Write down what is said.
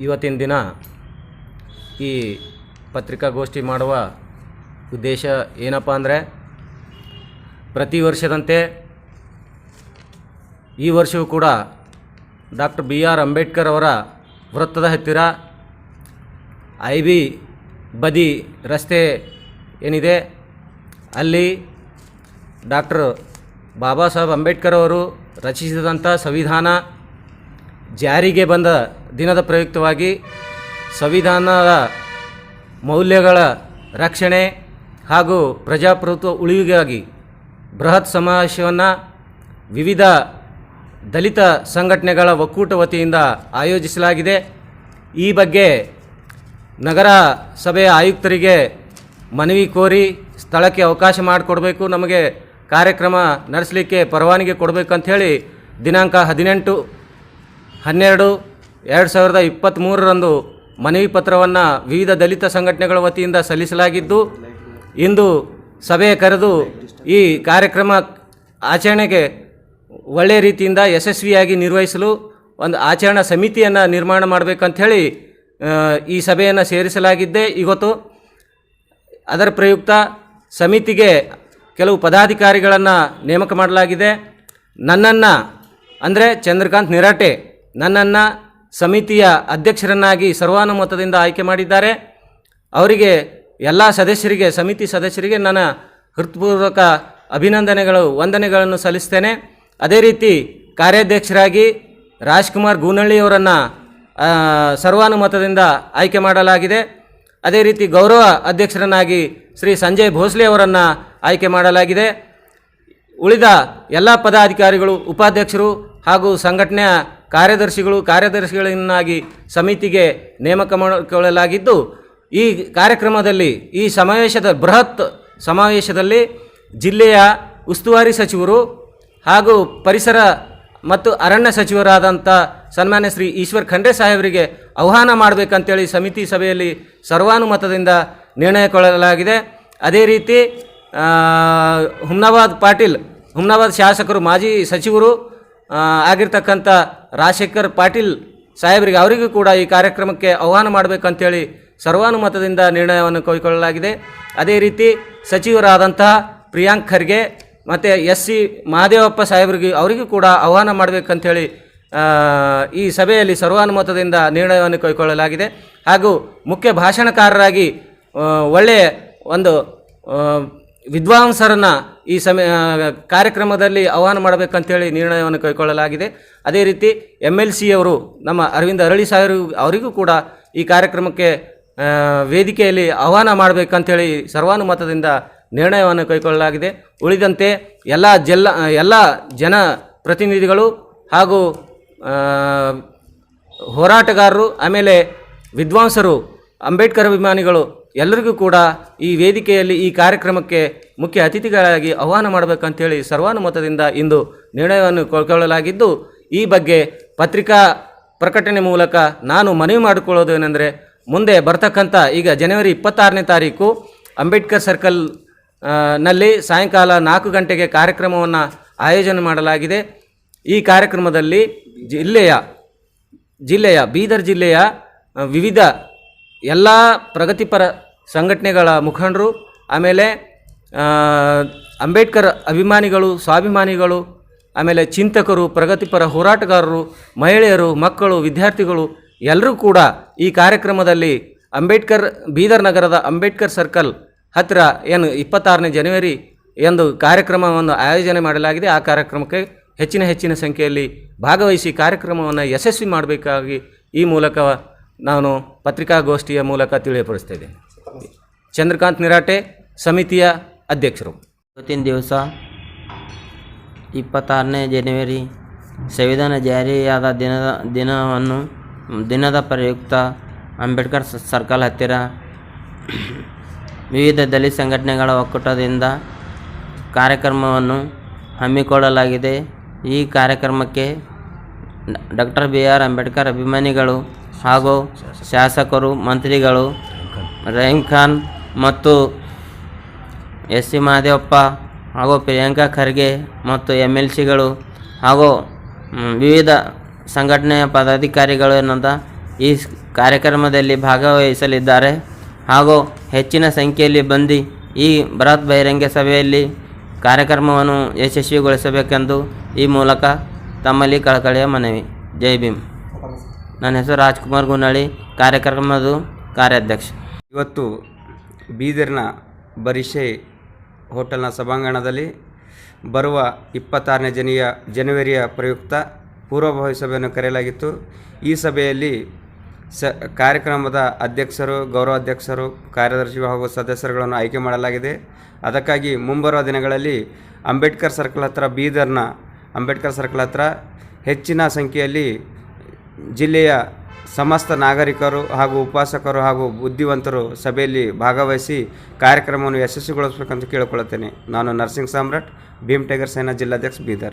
ಇವತ್ತಿನ ದಿನ ಈ ಪತ್ರಿಕಾಗೋಷ್ಠಿ ಮಾಡುವ ಉದ್ದೇಶ ಏನಪ್ಪ ಅಂದರೆ ಪ್ರತಿ ವರ್ಷದಂತೆ ಈ ವರ್ಷವೂ ಕೂಡ ಡಾಕ್ಟರ್ ಬಿ ಆರ್ ಅಂಬೇಡ್ಕರ್ ಅವರ ವೃತ್ತದ ಹತ್ತಿರ ಐ ಬಿ ಬದಿ ರಸ್ತೆ ಏನಿದೆ, ಅಲ್ಲಿ ಡಾಕ್ಟರ್ ಬಾಬಾ ಸಾಹೇಬ್ ಅಂಬೇಡ್ಕರ್ ಅವರು ರಚಿಸಿದಂಥ ಸಂವಿಧಾನ ಜಾರಿಗೆ ಬಂದ ದಿನದ ಪ್ರಯುಕ್ತವಾಗಿ ಸಂವಿಧಾನದ ಮೌಲ್ಯಗಳ ರಕ್ಷಣೆ ಹಾಗೂ ಪ್ರಜಾಪ್ರಭುತ್ವ ಉಳಿವಿಗಾಗಿ ಬೃಹತ್ ಸಮಾವೇಶವನ್ನು ವಿವಿಧ ದಲಿತ ಸಂಘಟನೆಗಳ ಒಕ್ಕೂಟ ವತಿಯಿಂದ ಆಯೋಜಿಸಲಾಗಿದೆ. ಈ ಬಗ್ಗೆ ನಗರ ಸಭೆಯ ಆಯುಕ್ತರಿಗೆ ಮನವಿ ಕೋರಿ ಸ್ಥಳಕ್ಕೆ ಅವಕಾಶ ಮಾಡಿಕೊಡಬೇಕು, ನಮಗೆ ಕಾರ್ಯಕ್ರಮ ನಡೆಸಲಿಕ್ಕೆ ಪರವಾನಗಿ ಕೊಡಬೇಕಂಥೇಳಿ ದಿನಾಂಕ ಹದಿನೆಂಟು, ಹನ್ನೆರಡು ಎರಡು ಸಾವಿರದ ಇಪ್ಪತ್ತ್ಮೂರರಂದು ಮನವಿ ಪತ್ರವನ್ನು ವಿವಿಧ ದಲಿತ ಸಂಘಟನೆಗಳ ವತಿಯಿಂದ ಸಲ್ಲಿಸಲಾಗಿದ್ದು, ಇಂದು ಸಭೆ ಕರೆದು ಈ ಕಾರ್ಯಕ್ರಮ ಆಚರಣೆಗೆ ಒಳ್ಳೆಯ ರೀತಿಯಿಂದ ಯಶಸ್ವಿಯಾಗಿ ನಿರ್ವಹಿಸಲು ಒಂದು ಆಚರಣಾ ಸಮಿತಿಯನ್ನು ನಿರ್ಮಾಣ ಮಾಡಬೇಕಂಥೇಳಿ ಈ ಸಭೆಯನ್ನು ಸೇರಿಸಲಾಗಿದ್ದೆ. ಇವತ್ತು ಅದರ ಪ್ರಯುಕ್ತ ಸಮಿತಿಗೆ ಕೆಲವು ಪದಾಧಿಕಾರಿಗಳನ್ನು ನೇಮಕ ಮಾಡಲಾಗಿದೆ. ನನ್ನನ್ನು, ಅಂದರೆ ಚಂದ್ರಕಾಂತ್ ನಿರಾಟೆ, ನನ್ನನ್ನು ಸಮಿತಿಯ ಅಧ್ಯಕ್ಷರನ್ನಾಗಿ ಸರ್ವಾನುಮತದಿಂದ ಆಯ್ಕೆ ಮಾಡಿದ್ದಾರೆ. ಅವರಿಗೆ ಎಲ್ಲ ಸದಸ್ಯರಿಗೆ, ಸಮಿತಿ ಸದಸ್ಯರಿಗೆ ನನ್ನ ಹೃತ್ಪೂರ್ವಕ ಅಭಿನಂದನೆಗಳು, ವಂದನೆಗಳನ್ನು ಸಲ್ಲಿಸ್ತೇನೆ. ಅದೇ ರೀತಿ ಕಾರ್ಯಾಧ್ಯಕ್ಷರಾಗಿ ರಾಜ್ಕುಮಾರ್ ಗೂನಳ್ಳಿಯವರನ್ನು ಸರ್ವಾನುಮತದಿಂದ ಆಯ್ಕೆ ಮಾಡಲಾಗಿದೆ. ಅದೇ ರೀತಿ ಗೌರವ ಅಧ್ಯಕ್ಷರನ್ನಾಗಿ ಶ್ರೀ ಸಂಜಯ್ ಭೋಸ್ಲೆ ಅವರನ್ನು ಆಯ್ಕೆ ಮಾಡಲಾಗಿದೆ. ಉಳಿದ ಎಲ್ಲ ಪದಾಧಿಕಾರಿಗಳು, ಉಪಾಧ್ಯಕ್ಷರು ಹಾಗೂ ಸಂಘಟನೆಯ ಕಾರ್ಯದರ್ಶಿಗಳು ಕಾರ್ಯದರ್ಶಿಗಳನ್ನಾಗಿ ಸಮಿತಿಗೆ ನೇಮಕ ಮಾಡಿಕೊಳ್ಳಲಾಗಿದ್ದು, ಈ ಕಾರ್ಯಕ್ರಮದಲ್ಲಿ, ಈ ಸಮಾವೇಶದ ಬೃಹತ್ ಸಮಾವೇಶದಲ್ಲಿ ಜಿಲ್ಲೆಯ ಉಸ್ತುವಾರಿ ಸಚಿವರು ಹಾಗೂ ಪರಿಸರ ಮತ್ತು ಅರಣ್ಯ ಸಚಿವರಾದಂಥ ಸನ್ಮಾನ್ಯ ಶ್ರೀ ಈಶ್ವರ್ ಖಂಡ್ರೆ ಸಾಹೇಬರಿಗೆ ಆಹ್ವಾನ ಮಾಡಬೇಕಂತೇಳಿ ಸಮಿತಿ ಸಭೆಯಲ್ಲಿ ಸರ್ವಾನುಮತದಿಂದ ನಿರ್ಣಯ ಕೊಳ್ಳಲಾಗಿದೆ ಅದೇ ರೀತಿ ಹುಮ್ನಾಬಾದ್ ಪಾಟೀಲ್, ಹುಮ್ನಾಬಾದ್ ಶಾಸಕರು, ಮಾಜಿ ಸಚಿವರು ಆಗಿರ್ತಕ್ಕಂಥ ರಾಜಶೇಖರ್ ಪಾಟೀಲ್ ಸಾಹೇಬರಿಗೆ ಅವರಿಗೂ ಕೂಡ ಈ ಕಾರ್ಯಕ್ರಮಕ್ಕೆ ಆಹ್ವಾನ ಮಾಡಬೇಕಂತೇಳಿ ಸರ್ವಾನುಮತದಿಂದ ನಿರ್ಣಯವನ್ನು ಕೈಗೊಳ್ಳಲಾಗಿದೆ. ಅದೇ ರೀತಿ ಸಚಿವರಾದಂತಹ ಪ್ರಿಯಾಂಕ್ ಖರ್ಗೆ ಮತ್ತು ಎಸ್ ಸಿ ಮಹಾದೇವಪ್ಪ ಸಾಹೇಬರಿಗೆ ಅವರಿಗೂ ಕೂಡ ಆಹ್ವಾನ ಮಾಡಬೇಕಂಥೇಳಿ ಈ ಸಭೆಯಲ್ಲಿ ಸರ್ವಾನುಮತದಿಂದ ನಿರ್ಣಯವನ್ನು ಕೈಗೊಳ್ಳಲಾಗಿದೆ. ಹಾಗೂ ಮುಖ್ಯ ಭಾಷಣಕಾರರಾಗಿ ಒಳ್ಳೆಯ ಒಂದು ವಿದ್ವಾಂಸರನ್ನು ಈ ಸಮಯ ಕಾರ್ಯಕ್ರಮದಲ್ಲಿ ಆಹ್ವಾನ ಮಾಡಬೇಕಂತೇಳಿ ನಿರ್ಣಯವನ್ನು ಕೈಗೊಳ್ಳಲಾಗಿದೆ. ಅದೇ ರೀತಿ ಎಂ ಎಲ್ ಸಿ ಅವರು ನಮ್ಮ ಅರವಿಂದ ಅರಳಿ ಸಾಹೇಬರು ಅವರಿಗೂ ಕೂಡ ಈ ಕಾರ್ಯಕ್ರಮಕ್ಕೆ ವೇದಿಕೆಯಲ್ಲಿ ಆಹ್ವಾನ ಮಾಡಬೇಕಂತೇಳಿ ಸರ್ವಾನುಮತದಿಂದ ನಿರ್ಣಯವನ್ನು ಕೈಗೊಳ್ಳಲಾಗಿದೆ. ಉಳಿದಂತೆ ಎಲ್ಲ ಜಲ್ಲ ಎಲ್ಲ ಜನ ಪ್ರತಿನಿಧಿಗಳು ಹಾಗೂ ಹೋರಾಟಗಾರರು, ಆಮೇಲೆ ವಿದ್ವಾಂಸರು, ಅಂಬೇಡ್ಕರ್ ಅಭಿಮಾನಿಗಳು ಎಲ್ಲರಿಗೂ ಕೂಡ ಈ ವೇದಿಕೆಯಲ್ಲಿ ಈ ಕಾರ್ಯಕ್ರಮಕ್ಕೆ ಮುಖ್ಯ ಅತಿಥಿಗಳಾಗಿ ಆಹ್ವಾನ ಮಾಡಬೇಕಂತೇಳಿ ಸರ್ವಾನುಮತದಿಂದ ಇಂದು ನಿರ್ಣಯವನ್ನು ಕೈಗೊಳ್ಳಲಾಗಿದ್ದು ಈ ಬಗ್ಗೆ ಪತ್ರಿಕಾ ಪ್ರಕಟಣೆ ಮೂಲಕ ನಾನು ಮನವಿ ಮಾಡಿಕೊಳ್ಳೋದು ಏನೆಂದರೆ, ಮುಂದೆ ಬರ್ತಕ್ಕಂಥ ಈಗ ಜನವರಿ ಇಪ್ಪತ್ತಾರನೇ ತಾರೀಕು ಅಂಬೇಡ್ಕರ್ ಸರ್ಕಲ್ನಲ್ಲಿ ಸಾಯಂಕಾಲ ನಾಲ್ಕು ಗಂಟೆಗೆ ಕಾರ್ಯಕ್ರಮವನ್ನು ಆಯೋಜನೆ ಮಾಡಲಾಗಿದೆ. ಈ ಕಾರ್ಯಕ್ರಮದಲ್ಲಿ ಜಿಲ್ಲೆಯ ಜಿಲ್ಲೆಯ ಬೀದರ್ ಜಿಲ್ಲೆಯ ವಿವಿಧ ಎಲ್ಲ ಪ್ರಗತಿಪರ ಸಂಘಟನೆಗಳ ಮುಖಂಡರು, ಆಮೇಲೆ ಅಂಬೇಡ್ಕರ್ ಅಭಿಮಾನಿಗಳು, ಸ್ವಾಭಿಮಾನಿಗಳು, ಆಮೇಲೆ ಚಿಂತಕರು, ಪ್ರಗತಿಪರ ಹೋರಾಟಗಾರರು, ಮಹಿಳೆಯರು, ಮಕ್ಕಳು, ವಿದ್ಯಾರ್ಥಿಗಳು ಎಲ್ಲರೂ ಕೂಡ ಈ ಕಾರ್ಯಕ್ರಮದಲ್ಲಿ ಅಂಬೇಡ್ಕರ್, ಬೀದರ್ ನಗರದ ಅಂಬೇಡ್ಕರ್ ಸರ್ಕಲ್ ಹತ್ತಿರ ಏನು ಇಪ್ಪತ್ತಾರನೇ ಜನವರಿ ಎಂದು ಕಾರ್ಯಕ್ರಮವನ್ನು ಆಯೋಜನೆ ಮಾಡಲಾಗಿದೆ. ಆ ಕಾರ್ಯಕ್ರಮಕ್ಕೆ ಹೆಚ್ಚಿನ ಹೆಚ್ಚಿನ ಸಂಖ್ಯೆಯಲ್ಲಿ ಭಾಗವಹಿಸಿ ಕಾರ್ಯಕ್ರಮವನ್ನು ಯಶಸ್ವಿ ಮಾಡಬೇಕಾಗಿ ಈ ಮೂಲಕ ನಾನು ಪತ್ರಿಕಾಗೋಷ್ಠಿಯ ಮೂಲಕ ತಿಳಿಯಪಡಿಸ್ತಿದ್ದೇನೆ ಚಂದ್ರಕಾಂತ್ ನಿರಾಟೆ ಸಮಿತಿಯ ಅಧ್ಯಕ್ಷರು. ಇವತ್ತಿನ ದಿವಸ ಇಪ್ಪತ್ತಾರನೇ ಜನವರಿ ಸಂವಿಧಾನ ಜಾರಿಯಾದ ದಿನದ ದಿನವನ್ನು, ದಿನದ ಪ್ರಯುಕ್ತ ಅಂಬೇಡ್ಕರ್ ಸರ್ಕಲ್ ಹತ್ತಿರ ವಿವಿಧ ದಲಿತ ಸಂಘಟನೆಗಳ ಒಕ್ಕೂಟದಿಂದ ಕಾರ್ಯಕ್ರಮವನ್ನು ಹಮ್ಮಿಕೊಳ್ಳಲಾಗಿದೆ. ಈ ಕಾರ್ಯಕ್ರಮಕ್ಕೆ ಡಾಕ್ಟರ್ ಬಿ ಆರ್ ಅಂಬೇಡ್ಕರ್ ಅಭಿಮಾನಿಗಳು ಹಾಗೂ ಶಾಸಕರು, ಮಂತ್ರಿಗಳು ರಹೀಂ ಖಾನ್ ಮತ್ತು ಎಸ್ ಸಿ ಮಹದೇವಪ್ಪ ಹಾಗೂ ಪ್ರಿಯಾಂಕಾ ಖರ್ಗೆ ಮತ್ತು ಎಂ ಎಲ್ ಸಿಗಳು ಹಾಗೂ ವಿವಿಧ ಸಂಘಟನೆಯ ಪದಾಧಿಕಾರಿಗಳು ಏನಂತ ಈ ಕಾರ್ಯಕ್ರಮದಲ್ಲಿ ಭಾಗವಹಿಸಲಿದ್ದಾರೆ. ಹಾಗೂ ಹೆಚ್ಚಿನ ಸಂಖ್ಯೆಯಲ್ಲಿ ಬಂದು ಈ ಬೃಹತ್ ಬಹಿರಂಗ ಸಭೆಯಲ್ಲಿ ಕಾರ್ಯಕ್ರಮವನ್ನು ಯಶಸ್ವಿಗೊಳಿಸಬೇಕೆಂದು ಈ ಮೂಲಕ ತಮ್ಮಲ್ಲಿ ಕಳಕಳಿಯ ಮನವಿ. ಜೈ ಭೀಮ್. ನನ್ನ ಹೆಸರು ರಾಜ್ಕುಮಾರ್ ಗುನ್ನಳ್ಳಿ ಕಾರ್ಯಕ್ರಮದ ಕಾರ್ಯಾಧ್ಯಕ್ಷ. ಇವತ್ತು ಬೀದರ್ನ ಬರಿಷೆ ಹೋಟೆಲ್ನ ಸಭಾಂಗಣದಲ್ಲಿ ಬರುವ ಇಪ್ಪತ್ತಾರನೇ ಜನಿಯ ಜನವರಿಯ ಪ್ರಯುಕ್ತ ಪೂರ್ವಭಾವಿ ಸಭೆಯನ್ನು ಕರೆಯಲಾಗಿತ್ತು. ಈ ಸಭೆಯಲ್ಲಿ ಸ, ಕಾರ್ಯಕ್ರಮದ ಅಧ್ಯಕ್ಷರು ಗೌರವಾಧ್ಯಕ್ಷರು ಕಾರ್ಯದರ್ಶಿ ಹಾಗೂ ಸದಸ್ಯರುಗಳನ್ನು ಆಯ್ಕೆ ಮಾಡಲಾಗಿದೆ. ಅದಕ್ಕಾಗಿ ಮುಂಬರುವ ದಿನಗಳಲ್ಲಿ ಅಂಬೇಡ್ಕರ್ ಸರ್ಕಲ್ ಹತ್ರ, ಬೀದರ್ನ ಅಂಬೇಡ್ಕರ್ ಸರ್ಕಲ್ ಹತ್ರ ಹೆಚ್ಚಿನ ಸಂಖ್ಯೆಯಲ್ಲಿ ಜಿಲ್ಲೆಯ ಸಮಸ್ತ ನಾಗರಿಕರು ಹಾಗೂ ಉಪಾಸಕರು ಹಾಗೂ ಬುದ್ಧಿವಂತರು ಸಭೆಯಲ್ಲಿ ಭಾಗವಹಿಸಿ ಕಾರ್ಯಕ್ರಮವನ್ನು ಯಶಸ್ವಿಗೊಳಿಸಬೇಕಂತ ಕೇಳಿಕೊಳ್ಳುತ್ತೇನೆ. ನಾನು ನರ್ಸಿಂಗ್ ಸಾಮ್ರಾಟ್, ಭೀಮ್ ಟೈಗರ್ ಸೇನಾ ಜಿಲ್ಲಾಧ್ಯಕ್ಷ ಬೀದರ್.